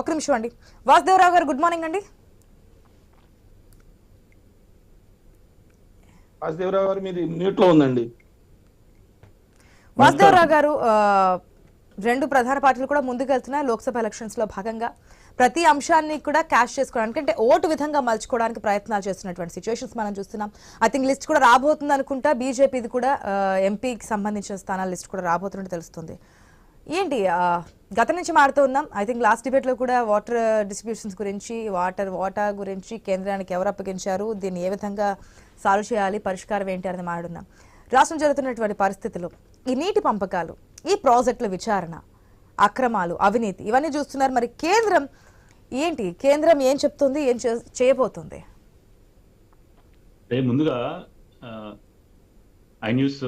ఒక నిమిషం అండి. వాసుదేవరావు గారు గుడ్ మార్నింగ్ అండి. వాసుదేవరావు గారు మీరు మ్యూట్లో ఉందండి. వాసుదేవరావు గారు రెండు ప్రధాన పార్టీలు కూడా ముందుకెళ్తున్నాయి లోక్సభ ఎలక్షన్స్లో భాగంగా. ప్రతి అంశాన్ని కూడా క్యాష్ చేసుకోవడానికి అంటే ఓటు విధంగా మలుచుకోవడానికి ప్రయత్నాలు చేస్తున్నటువంటి సిచ్యువేషన్స్ మనం చూస్తున్నాం. ఐ థింక్ లిస్ట్ కూడా రాబోతుంది అనుకుంటా బీజేపీది కూడా ఎంపీకి సంబంధించిన స్థానాల లిస్ట్ కూడా రాబోతున్నట్టు తెలుస్తుంది. ఏంటి గత నుంచి మారుతూ ఉన్నాం. ఐ థింక్ లాస్ట్ డిబేట్లో కూడా వాటర్ డిస్ట్రిబ్యూషన్స్ గురించి వాటర్ వాటా గురించి కేంద్రానికి ఎవరు అప్పగించారు దీన్ని ఏ విధంగా సాల్వ్ చేయాలి పరిష్కారం ఏంటి అనేది మాట్లాడున్నాం రాష్ట్రం జరుగుతున్నటువంటి పరిస్థితులు ఈ నీటి పంపకాలు ఈ ప్రాజెక్టుల విచారణ అక్రమాలు అవినీతి ఇవన్నీ చూస్తున్నారు. మరి కేంద్రం ఏంటి కేంద్రం ఏం చెప్తుంది ఏం చేయబోతుంది? ముందుగా ఐ న్యూస్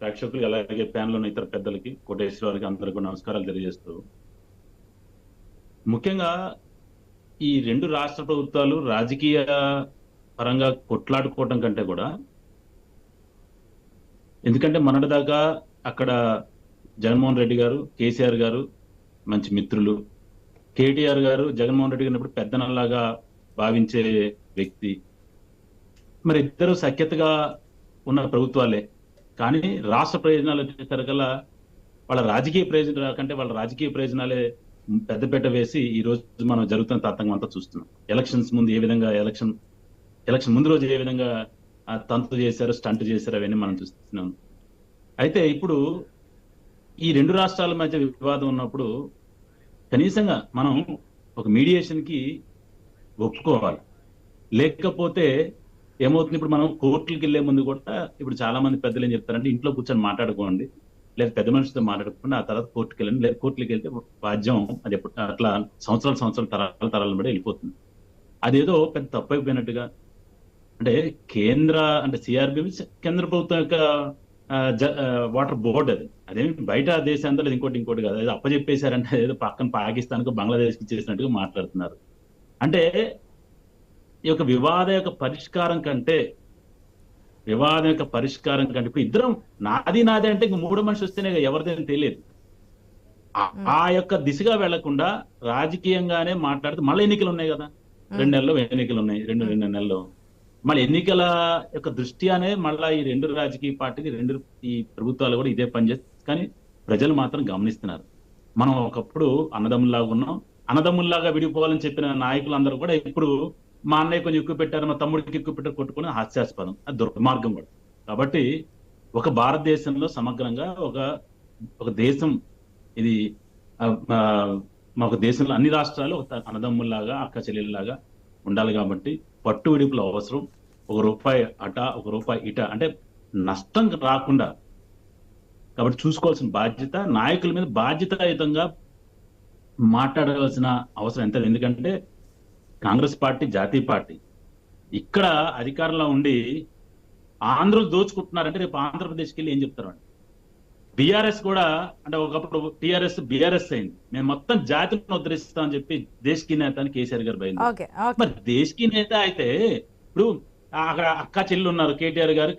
ప్రేక్షకులు అలాగే ప్యానల్ ఉన్న ఇతర పెద్దలకి కోటేశ్వర వారికి అందరికీ నమస్కారాలు తెలియజేస్తూ. ముఖ్యంగా ఈ రెండు రాష్ట్ర ప్రభుత్వాలు రాజకీయ పరంగా కొట్లాడుకోవటం కంటే కూడా ఎందుకంటే మొన్నటిదాకా అక్కడ జగన్మోహన్ రెడ్డి గారు కేసీఆర్ గారు మంచి మిత్రులు. కేటీఆర్ గారు జగన్మోహన్ రెడ్డి గారినప్పుడు పెద్దనల్లాగా భావించే వ్యక్తి. మరి ఇద్దరు సఖ్యతగా ఉన్న ప్రభుత్వాలే. కానీ రాష్ట్ర ప్రయోజనాలు వచ్చేసరికల్లా వాళ్ళ రాజకీయ ప్రయోజనాల కంటే వాళ్ళ రాజకీయ ప్రయోజనాలే పెద్దపీట వేసి ఈ రోజు మనం జరుగుతున్న తతంగం అంతా చూస్తున్నాం. ఎలక్షన్స్ ముందు ఏ విధంగా ఎలక్షన్ ఎలక్షన్ ముందు రోజు ఏ విధంగా తంతు చేశారు స్టంట్ చేశారు అవన్నీ మనం చూస్తున్నాం. అయితే ఇప్పుడు ఈ రెండు రాష్ట్రాల మధ్య వివాదం ఉన్నప్పుడు కనీసంగా మనం ఒక మీడియేషన్కి ఒప్పుకోవాలి. లేకపోతే ఏమవుతుంది? ఇప్పుడు మనం కోర్టులకు వెళ్ళే ముందు కూడా ఇప్పుడు చాలా మంది పెద్దలు ఏం చెప్తారంటే ఇంట్లో కూర్చొని మాట్లాడుకోండి. లేదా పెద్ద మనుషులతో మాట్లాడకుండా ఆ తర్వాత కోర్టుకి వెళ్ళండి లేదా కోర్టుకి వెళ్తే వాద్యం అది ఎప్పుడు అట్లా సంవత్సరాలు సంవత్సరాల తరాల తరాల బట్టి వెళ్ళిపోతుంది. అదేదో పెద్ద తప్పు అయిపోయినట్టుగా. అంటే కేంద్ర అంటే సిఆర్బి కేంద్ర ప్రభుత్వం యొక్క జ- వాటర్ బోర్డు అది. అదేమి బయట దేశాంతా లేదు. ఇంకోటి ఇంకోటి కాదు. అది అప్పచెప్పేశారంటే ఏదో పక్కన పాకిస్తాన్కు బంగ్లాదేశ్కి చేసినట్టుగా మాట్లాడుతున్నారు. అంటే ఈ యొక్క వివాద యొక్క పరిష్కారం కంటే వివాదం యొక్క పరిష్కారం కంటే ఇప్పుడు ఇద్దరం నాది నాది అంటే ఇంక మూడో మనిషి వస్తేనే ఎవరిదేని తెలియదు. ఆ- యొక్క దిశగా వెళ్ళకుండా రాజకీయంగానే మాట్లాడుతూ మళ్ళీ ఎన్నికలు ఉన్నాయి కదా. రెండు నెలల్లో ఎన్నికలు ఉన్నాయి రెండు రెండు నెలల్లో మళ్ళీ ఎన్నికల యొక్క దృష్ట్యానే మళ్ళా ఈ రెండు రాజకీయ పార్టీలు రెండు ఈ ప్రభుత్వాలు కూడా ఇదే పని చేస్తారు కానీ ప్రజలు మాత్రం గమనిస్తున్నారు. మనం ఒకప్పుడు అన్నదమ్ముల్లాగా ఉన్నాం. అన్నదమ్ముల్లాగా విడిపోవాలని చెప్పిన నాయకులందరూ కూడా ఇప్పుడు మా అన్నయ్య కొంచెం ఎక్కువ పెట్టారు మా తమ్ముడికి ఎక్కువ పెట్టారు కొట్టుకుని హాస్యాస్పదం. అది దుర్మార్గం కూడా. కాబట్టి ఒక భారతదేశంలో సమగ్రంగా ఒక ఒక దేశం ఇది మా ఒక దేశంలో అన్ని రాష్ట్రాలు ఒక అన్నదమ్ముల్లాగా అక్క చెల్లెల్లాగా ఉండాలి కాబట్టి పట్టు విడుపులు అవసరం. ఒక రూపాయి అట ఒక రూపాయి ఇట అంటే నష్టం రాకుండా కాబట్టి చూసుకోవాల్సిన బాధ్యత నాయకుల మీద బాధ్యతాయుతంగా మాట్లాడవలసిన అవసరం ఎంత ఎందుకంటే కాంగ్రెస్ పార్టీ జాతీయ పార్టీ. ఇక్కడ అధికారంలో ఉండి ఆంధ్రులు దోచుకుంటున్నారంటే రేపు ఆంధ్రప్రదేశ్కి వెళ్ళి ఏం చెప్తారు వాళ్ళు? బీఆర్ఎస్ కూడా అంటే ఒకప్పుడు టీఆర్ఎస్ బీఆర్ఎస్ అయింది. మేము మొత్తం జాతిని ఉద్ధరిస్తామని చెప్పి దేశకి నేత అని కేసీఆర్ గారు ఓకే మరి దేశకి నేత అయితే ఇప్పుడు అక్కడ అక్క చెల్లి ఉన్నారు కేటీఆర్ గారు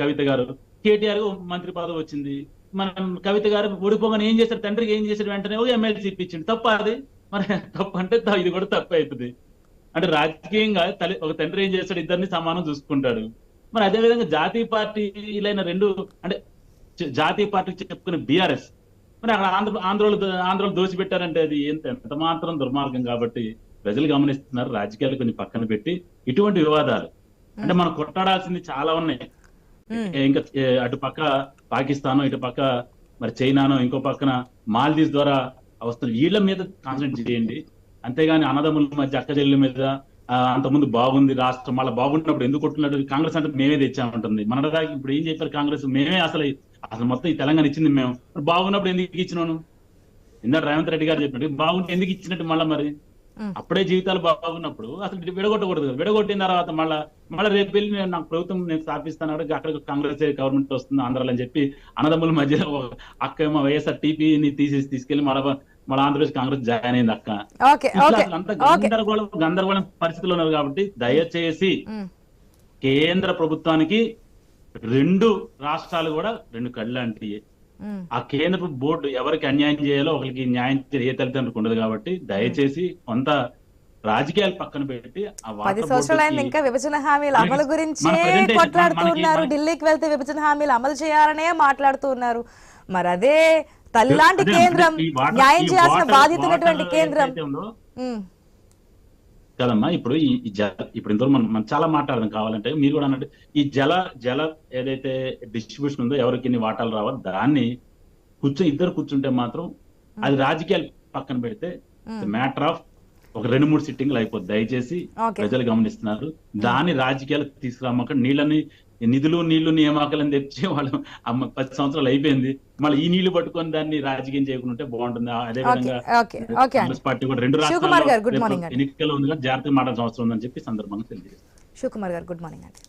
కవిత గారు. కేటీఆర్ మంత్రి పదవి వచ్చింది. మనం కవిత గారు ఓడిపోగానే ఏం చేశారు? తండ్రికి ఏం చేశారు? వెంటనే ఎమ్మెల్సీ ఇప్పించింది తప్ప అది? మరి తప్పు అంటే ఇది కూడా తప్పు అవుతుంది అంటే రాజకీయంగా తల్లి ఒక తండ్రి ఏం చేస్తాడు? ఇద్దరిని సమానం చూసుకుంటాడు. మరి అదే విధంగా జాతీయ పార్టీలైన రెండు అంటే జాతీయ పార్టీ చెప్పుకునే బీఆర్ఎస్. మరి అక్కడ ఆంధ్ర ఆంధ్రలో ఆంధ్రలో దోచిపెట్టారంటే అది ఎంత ఎంత మాత్రం దుర్మార్గం కాబట్టి ప్రజలు గమనిస్తున్నారు. రాజకీయాలు కొంచెం పక్కన పెట్టి ఇటువంటి వివాదాలు. అంటే మనం కొట్టాడాల్సింది చాలా ఉన్నాయి. ఇంకా అటు పక్క పాకిస్తాన్ ఇటు పక్క మరి చైనానో ఇంకో పక్కన మాల్దీవ్స్ ద్వారా వస్తున్న వీళ్ళ మీద కాన్సన్ట్రేట్ చేయండి. అంతేగాని అన్నదమ్ముల మధ్య అక్క చెల్లెల మీద అంతకుముందు బాగుంది రాష్ట్రం మళ్ళీ బాగున్నప్పుడు ఎందుకు కొట్టుకున్నట్టు కాంగ్రెస్ అంటే మేమే తెచ్చామంటుంది మన దాకా ఇప్పుడు ఏం చెప్పారు కాంగ్రెస్? మేమే అసలు అసలు మొత్తం ఈ తెలంగాణ ఇచ్చింది మేము. బాగున్నప్పుడు ఎందుకు ఇచ్చినాను? ఇందాక రేవంత్ రెడ్డి గారు చెప్పినట్టు బాగుంటే ఎందుకు ఇచ్చినట్టు మళ్ళీ మరి. అప్పుడే జీవితాలు బాగున్నప్పుడు అసలు ఇది విడగొట్టకూడదు కదా. విడగొట్టిన తర్వాత మళ్ళా మళ్ళీ రేపు వెళ్ళి నేను నాకు ప్రభుత్వం నేను స్థాపిస్తాను అక్కడ కాంగ్రెస్ గవర్నమెంట్ వస్తుంది ఆంధ్రాలో అని చెప్పి అన్నదమ్ముల మధ్య అక్క వైఎస్ఆర్ టీపీని తీసేసి తీసుకెళ్ళి మళ్ళీ మళ్ళీ ఆంధ్రప్రదేశ్ కాంగ్రెస్ జాయిన్ అయింది అక్క. అంత గందరగోళం గందరగోళం పరిస్థితులు ఉన్నారు కాబట్టి దయచేసి. కేంద్ర ప్రభుత్వానికి రెండు రాష్ట్రాలు కూడా రెండు కళ్ళు లాంటివి మ్మ్. ఆ కేంద్ర బోర్డు ఎవరికి అన్యాయం చేయాలో ఒకరికి న్యాయం ఏ తల్లిదండ్రులకు ఉండదు కాబట్టి దయచేసి కొంత రాజకీయాలు పక్కన పెట్టి పది వాటర్ సంవత్సరాలు అయింది బోర్డుకి ఇంకా విభజన హామీల అమలు గురించే మన కొట్లాడుతూ ఉన్నారు. ఢిల్లీకి వెళ్తే విభజన హామీలు అమలు చేయాలనే మాట్లాడుతూ ఉన్నారు. మరి అదే తల్లాంటి కేంద్రం న్యాయం చేయాల్సిన బాధ్యత ఉన్నటువంటి కేంద్రం. కదమ్మా ఇప్పుడు ఈ జల ఇప్పుడు ఇంతవరకు మనం మనం చాలా మాట్లాడదాం. కావాలంటే మీరు కూడా అన్నట్టు ఈ జల జల ఏదైతే డిస్ట్రిబ్యూషన్ ఉందో ఎవరికి ఎన్ని వాటాలు రావాలి దాన్ని కూర్చొని ఇద్దరు కూర్చుంటే మాత్రం అది రాజకీయాలు పక్కన పెడితే మ్యాటర్ ఆఫ్ ఒక రెండు మూడు సిట్టింగ్లు అయిపోద్ది. దయచేసి ప్రజలు గమనిస్తున్నారు. దాన్ని రాజకీయాలు తీసుకురామాక నీళ్ళని నిధులు నీళ్ళు నియామకాలను తెచ్చి వాళ్ళు అమ్మ పది సంవత్సరాలు అయిపోయింది. మళ్ళీ ఈ నీళ్ళు పట్టుకొని దాన్ని రాజకీయం చేయకుండా ఉంటే బాగుంటుంది. అదే విధంగా అండి. కాంగ్రెస్ పార్టీ కూడా రెండు శివకుమార్ గారు, good రాష్ట్రాల్లో morning అండి. ఎన్నికలు ఉంది కదా జాగ్రత్తగా మాట్లాడాల్సిన అవసరం ఉందని చెప్పి సందర్భంగా తెలియజేస్తాను. శివకుమార్ గారు గుడ్ మార్నింగ్ అండి.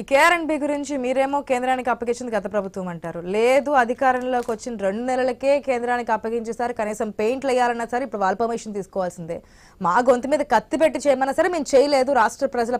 ఈ కేఆర్ఎండ్బి గురించి మీరేమో కేంద్రానికి అప్పగించింది గత ప్రభుత్వం అంటారు. లేదు అధికారంలోకి వచ్చిన రెండు నెలలకే కేంద్రానికి అప్పగించేసారు. కనీసం పెయింట్లు వేయాలన్నా సరే ఇప్పుడు వాళ్ళ పర్మిషన్ తీసుకోవాల్సిందే. మా గొంతు మీద కత్తి పెట్టి చేయమన్నా సరే మేము చేయలేదు. రాష్ట్ర ప్రజల